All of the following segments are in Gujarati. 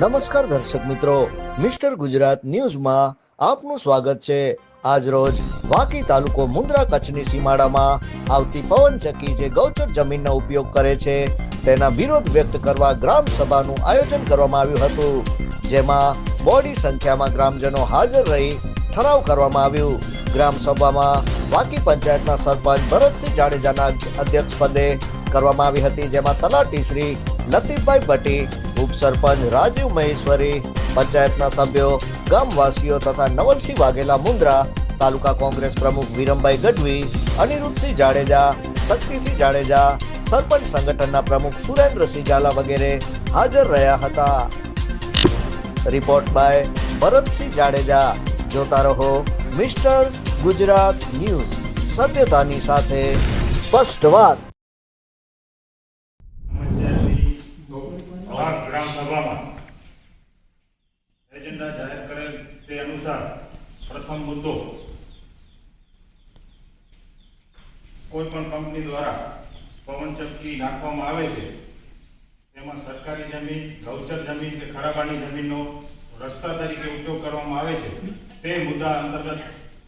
નમસ્કાર દર્શક મિત્રો, મિસ્ટર ગુજરાત ન્યૂઝમાં આપનું સ્વાગત છે. આજ રોજ વાકી તાલુકો મુન્દ્રા કચ્છની સીમાડામાં આવતી પવનચક્કી જે ગૌચર જમીનનો ઉપયોગ કરે છે, તેના વિરોધ વ્યક્ત કરવા ગ્રામ સભાનું આયોજન કરવામાં આવ્યું હતું, જેમાં બોડી સંખ્યામાં ગ્રામજનો હાજર રહી ઠરાવ કરવામાં આવ્યું. ગ્રામ સભામાં વાકી પંચાયતના સરપંચ ભરતસિંહ જાડેજાના અધ્યક્ષ પદે કરવામાં આવી હતી, જેમાં તલાટી શ્રી લતીફભાઈ ભટ્ટી ઉપસરપંચ રાજીવ મહેશ્વરી, પંચાયતના સભ્યો, ગામવાસીઓ તથા નવલસિંહ વાઘેલા મુન્દ્રા તાલુકા કોંગ્રેસ પ્રમુખ વિરમભાઈ ગઢવી, અનિરુદ્ધસિંહ જાડેજા, શક્તિસિંહ જાડેજા, સરપંચ સંગઠનના પ્રમુખ સુરેન્દ્રસિંહ ઝાલા વગેરે હાજર રહ્યા હતા. Report by Bharatsinh Jadeja. જોતા રહો મિસ્ટર ગુજરાત ન્યૂઝ. સત્યતાની સાથે સ્પષ્ટ વાત. ખાસ ગ્રામ સભામાં એજન્ડા જાહેર કરેલ તે અનુસાર પ્રથમ મુદ્દો કોઈ પણ કંપની દ્વારા પવનચક્કી નાખવામાં આવે છે, તેમાં સરકારી જમીન ગૌચર જમીન કે ખરાબાની જમીનનો રસ્તા તરીકે ઉપયોગ કરવામાં આવે છે. તે મુદ્દા અંતર્ગત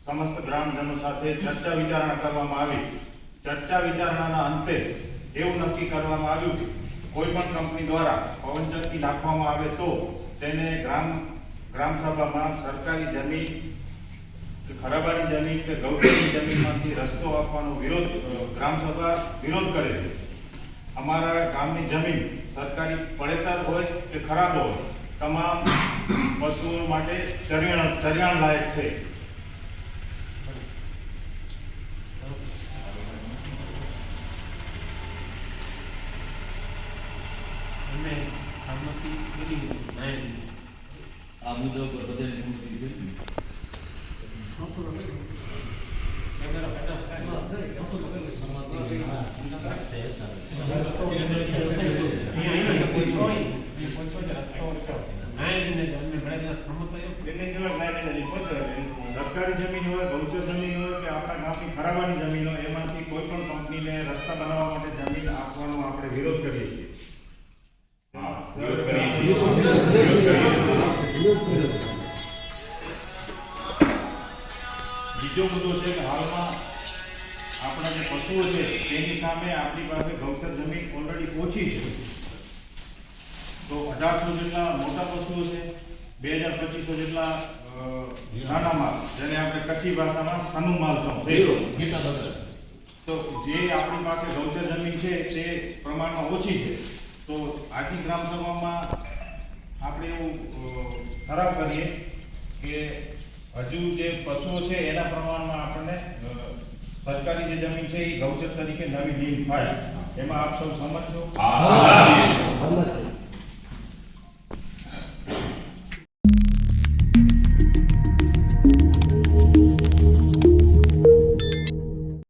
સમસ્ત ગ્રામજનો સાથે ચર્ચા વિચારણા કરવામાં આવી. ચર્ચા વિચારણાના અંતે એવું નક્કી કરવામાં આવ્યું કે કોઈ પણ કંપની દ્વારા પવનચક્કી નાખવામાં આવે તો તેને ગ્રામ ગ્રામ સભામાં સરકારી જમીન ખરાબાની જમીન કે ગૌચરની જમીનમાંથી રસ્તો આપવાનો વિરોધ ગ્રામસભા ગ્રામ સભા વિરોધ કરે છે. અમારા ગામની જમીન સરકારી પડેતર હોય કે ખરાબ હોય, તમામ પશુઓ માટે ચરિયાણ ચરિયાણ લાયક છે. એમને સંમતિ કેટલી લીધી આ મુદ્દા પર બધાને સંમતિ. સરકારી જમીન હોય ગૌચર જમીન હોય કે આપણા ગામની ખરાબાની જમીન હોય એમાંથી કોઈ પણ કંપનીને રસ્તા બનાવવા માટે જમીન આપવાનો આપણે વિરોધ કરીએ છીએ વિરોધ કરીએ છીએ. વિરોધ કરીએ છીએ. બીજો મુદ્દો છે કે હાલમાં આપણા જે પશુઓ છે તેની સામે આપણી પાસે ગૌચર જમીન ઓલરેડી ઓછી છે તો અઢારસો જેટલા મોટા પશુઓ છે બે હજાર પચીસો જેટલા નાના માલ જેને આપણે કચ્છી ભાષામાં સનુ માલ. તો જે આપણી પાસે ગૌચર જમીન છે તે પ્રમાણમાં ઓછી છે આજની ગ્રામ સભામાં આપણે એવું ખરાબ ઠરાવ કરીએ કે હજુ જે પશુઓ છે એના પ્રમાણમાં આપણને સરકારી જે જમીન છે એ ગૌચર તરીકે નવી લીમ થાય. એમાં આપ સૌ સમજ છો.